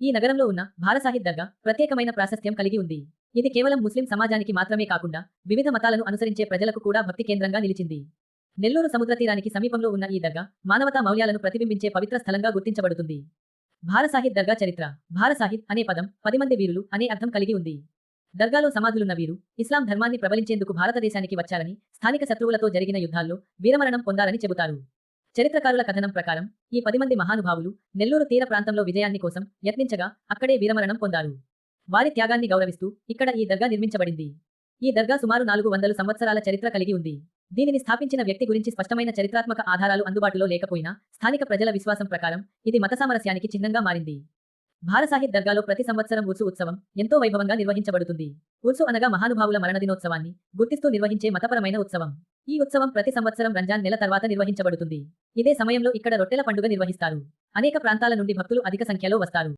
ఈ నగరంలో ఉన్న భారసాహిద్ దర్గా ప్రత్యేకమైన ప్రాశస్త్యం కలిగి ఉంది. ఇది కేవలం ముస్లిం సమాజానికి మాత్రమే కాకుండా వివిధ మతాలను అనుసరించే ప్రజలకు కూడా భక్తి కేంద్రంగా నిలిచింది. నెల్లూరు సముద్ర తీరానికి సమీపంలో ఉన్న ఈ దర్గా మానవతా మౌల్యాలను ప్రతిబింబించే పవిత్ర స్థలంగా గుర్తించబడుతుంది. భారసాహిద్ దర్గా చరిత్ర భారసాహిద్ అనే పదం పది మంది వీరులు అనే అర్థం కలిగి ఉంది. దర్గాలో సమాధులున్న వీరు ఇస్లాం ధర్మాన్ని ప్రబలించేందుకు భారతదేశానికి వచ్చారని స్థానిక శత్రువులతో జరిగిన యుద్ధాల్లో వీరమరణం పొందారని చెబుతారు. చరిత్రకారుల కథనం ప్రకారం ఈ పది మంది మహానుభావులు నెల్లూరు తీర ప్రాంతంలో విజయాన్ని కోసం యత్నించగా అక్కడే వీరమరణం పొందారు. వారి త్యాగాన్ని గౌరవిస్తూ ఇక్కడ ఈ దర్గా నిర్మించబడింది. ఈ దర్గా సుమారు నాలుగు వందల సంవత్సరాల చరిత్ర కలిగి ఉంది. దీనిని స్థాపించిన వ్యక్తి గురించి స్పష్టమైన చరిత్రాత్మక ఆధారాలు అందుబాటులో లేకపోయినా స్థానిక ప్రజల విశ్వాసం ప్రకారం ఇది మత సామరస్యానికి చిహ్నంగా మారింది. భారసాహిత్ దర్గాలో ప్రతి సంవత్సరం ఉర్సు ఉత్సవం ఎంతో వైభవంగా నిర్వహించబడుతుంది. ఉర్సు అనగా మహానుభావుల మరణ దినోత్సవాన్ని గుర్తిస్తూ నిర్వహించే మతపరమైన ఉత్సవం. ఈ ఉత్సవం ప్రతి సంవత్సరం రంజాన్ నెల తర్వాత నిర్వహించబడుతుంది. ఇదే సమయంలో ఇక్కడ రొట్టెల పండుగ నిర్వహిస్తారు. అనేక ప్రాంతాల నుండి భక్తులు అధిక సంఖ్యలో వస్తారు.